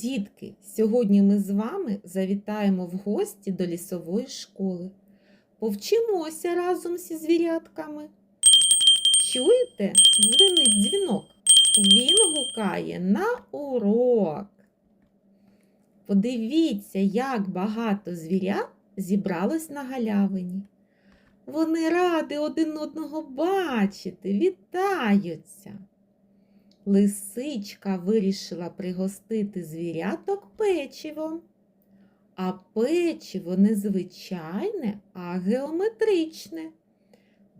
Дітки, сьогодні ми з вами завітаємо в гості до лісової школи. Повчимося разом зі звірятками. Чуєте? Дзвенить дзвінок. Він гукає на урок. Подивіться, як багато звірят зібралось на галявині. Вони раді один одного бачити, вітаються. Лисичка вирішила пригостити звіряток печивом. А печиво не звичайне, а геометричне.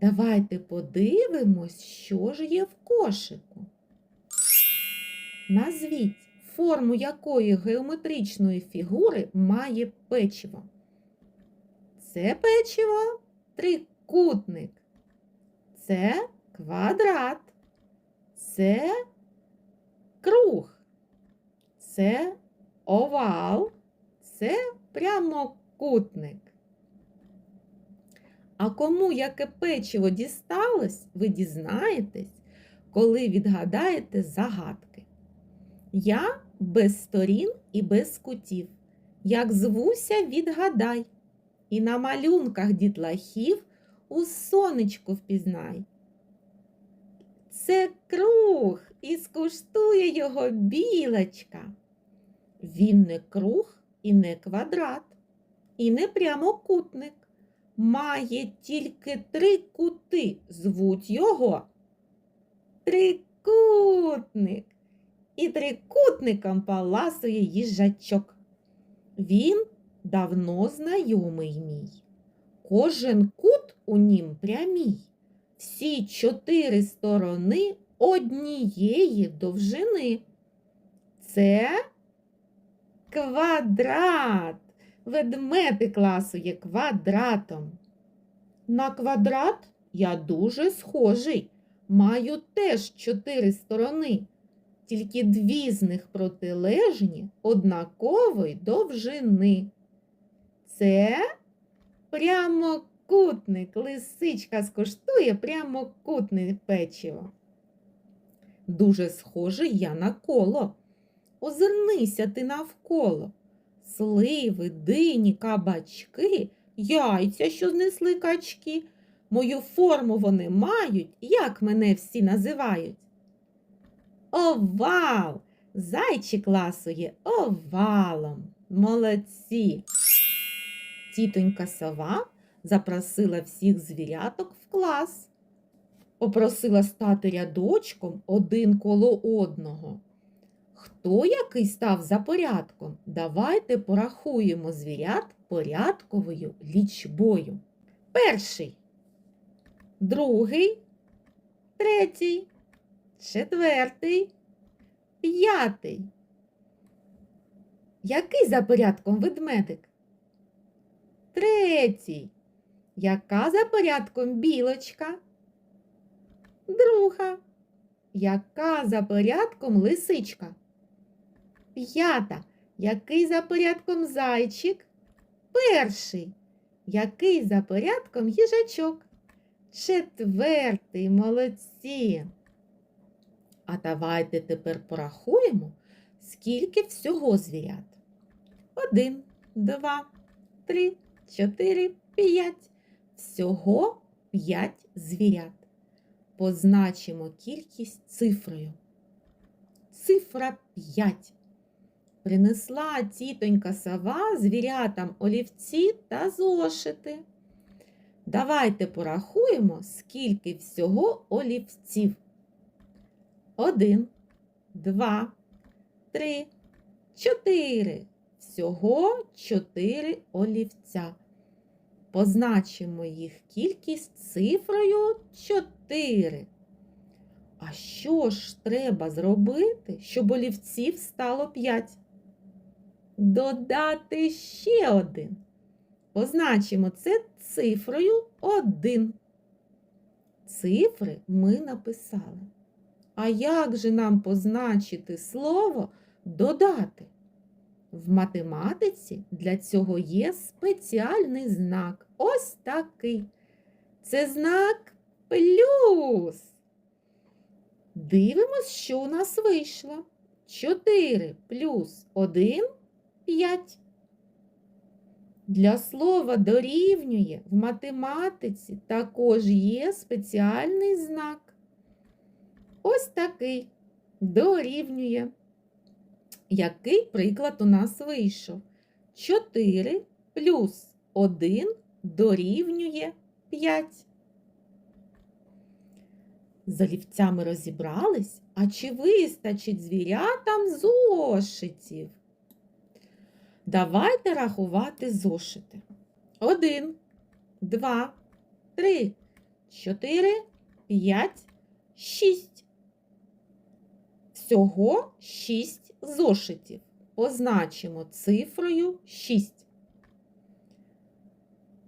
Давайте подивимось, що ж є в кошику. Назвіть, форму якої геометричної фігури має печиво. Це печиво трикутник. Це квадрат. Це круг. Це овал. Це прямокутник. А кому яке печиво дісталось, ви дізнаєтесь, коли відгадаєте загадки. Я без сторін і без кутів. Як звуся, відгадай. І на малюнках дітлахів у сонечку впізнай. Це круг, і скуштує його білочка. Він не круг і не квадрат, і не прямокутник. Має тільки три кути. Звуть його трикутник. І трикутником паласує їжачок. Він давно знайомий мій. Кожен кут у нім прямій. Всі чотири сторони однієї довжини. Це квадрат. Ведмедик класує квадратом. На квадрат я дуже схожий. Маю теж чотири сторони, тільки дві з них протилежні однакової довжини. Це прямокутник. Лисичка скуштує прямокутне печиво. Дуже схожий я на коло. Озирнися ти навколо. Сливи, дині, кабачки, яйця, що знесли качки. Мою форму вони мають, як мене всі називають. Овал! Зайчик ласує овалом. Молодці. Тітонька сова запросила всіх звіряток в клас. Попросила стати рядочком один коло одного. Хто який став за порядком? Давайте порахуємо звірят порядковою лічбою. Перший, другий, третій, четвертий, п'ятий. Який за порядком ведмедик? Третій. Яка за порядком білочка? Друга. Яка за порядком лисичка? П'ята. Який за порядком зайчик? Перший. Який за порядком їжачок? Четвертий. Молодці. А давайте тепер порахуємо, скільки всього звірят. Один, два, три, чотири, п'ять. Всього п'ять звірят. Позначимо кількість цифрою. Цифра 5. Принесла тітонька сова звірятам олівці та зошити. Давайте порахуємо, скільки всього олівців. Один, два, три, чотири. Всього чотири олівця. Позначимо їх кількість цифрою 4. А що ж треба зробити, щоб олівців стало 5? Додати ще один. Позначимо це цифрою 1. Цифри ми написали. А як же нам позначити слово додати? В математиці для цього є спеціальний знак. Ось такий. Це знак плюс. Дивимось, що у нас вийшло. 4 плюс 1 5. Для слова дорівнює в математиці також є спеціальний знак. Ось такий дорівнює. Який приклад у нас вийшов? 4 плюс 1 дорівнює 5. З олівцями розібрались, а чи вистачить звірятам зошитів? Давайте рахувати зошити. Один, два, три, чотири, п'ять, шість. Всього шість зошитів. Позначимо цифрою 6.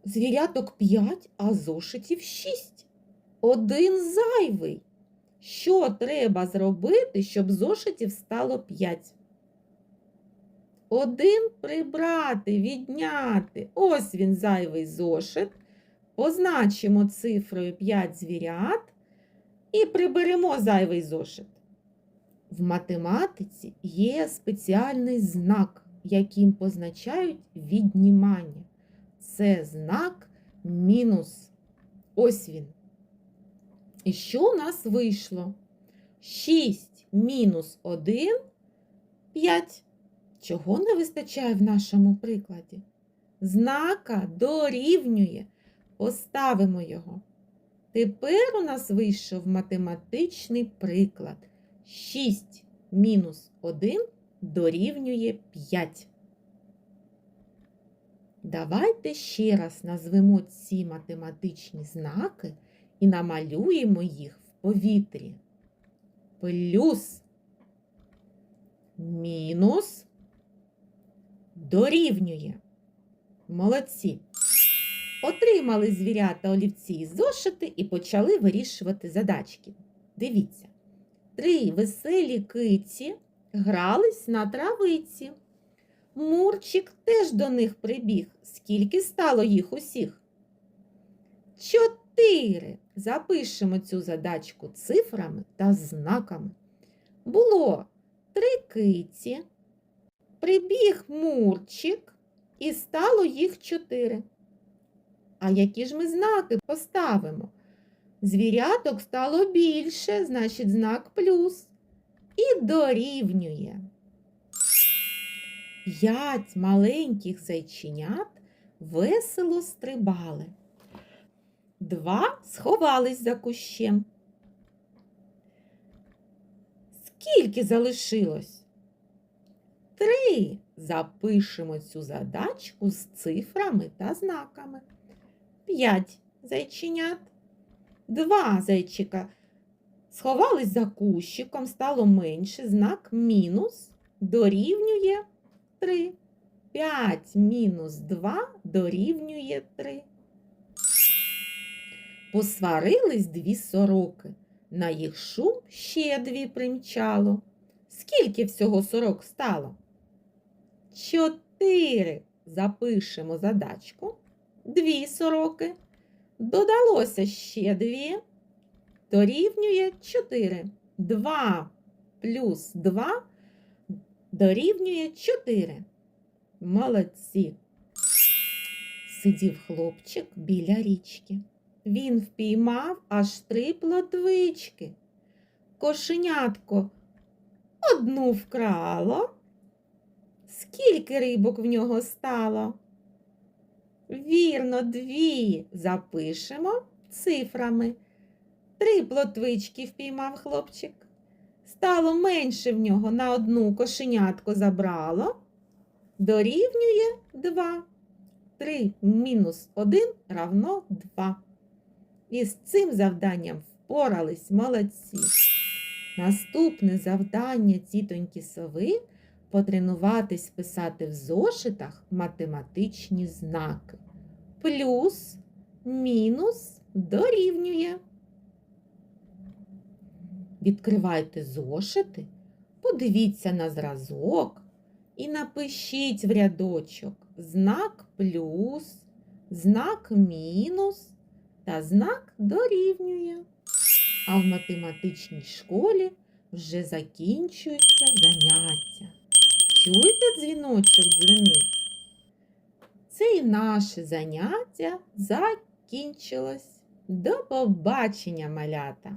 Звіряток 5, а зошитів 6. Один зайвий. Що треба зробити, щоб зошитів стало 5? Один прибрати, відняти. Ось він зайвий зошит. Позначимо цифрою 5 звірят і приберемо зайвий зошит. В математиці є спеціальний знак, яким позначають віднімання. Це знак мінус. Ось він. І що у нас вийшло? 6 мінус 1 5. Чого не вистачає в нашому прикладі? Знака дорівнює. Поставимо його. Тепер у нас вийшов математичний приклад. 6 мінус 1 дорівнює 5. Давайте ще раз назвемо ці математичні знаки і намалюємо їх в повітрі. Плюс, мінус, дорівнює. Молодці. Отримали звірята олівці і зошити і почали вирішувати задачки. Дивіться. Три веселі киці грались на травиці. Мурчик теж до них прибіг. Скільки стало їх усіх? Чотири. Запишемо цю задачку цифрами та знаками. Було три киці, прибіг мурчик і стало їх чотири. А які ж ми знаки поставимо? Звіряток стало більше, значить знак плюс. І дорівнює. П'ять маленьких зайченят весело стрибали. Два сховались за кущем. Скільки залишилось? Три. Запишемо цю задачку з цифрами та знаками. П'ять зайченят. Два зайчика сховались за кущиком, стало менше, знак мінус дорівнює 3. 5 мінус 2 дорівнює 3. Посварились дві сороки. На їх шум ще дві примчало. Скільки всього сорок стало? Чотири. Запишемо задачку. Дві сороки. Додалося ще дві. Дорівнює 4. 2 плюс 2 дорівнює 4. Молодці. Сидів хлопчик біля річки. Він впіймав аж три плотвички. Кошенятко одну вкрало. Скільки рибок в нього стало? Вірно, дві запишемо цифрами. Три плотвички впіймав хлопчик. Стало менше в нього на одну кошенятко забрало. Дорівнює 2. 3 мінус 1 равно 2. І з цим завданням впорались молодці. Наступне завдання тітоньки сови потренуватись писати в зошитах математичні знаки. Плюс, мінус дорівнює. Відкривайте зошити, подивіться на зразок і напишіть в рядочок знак плюс, знак мінус та знак дорівнює. А в математичній школі вже закінчуються заняття. Чуєте, дзвіночок дзвенить? Це і наше заняття закінчилось. До побачення, малята!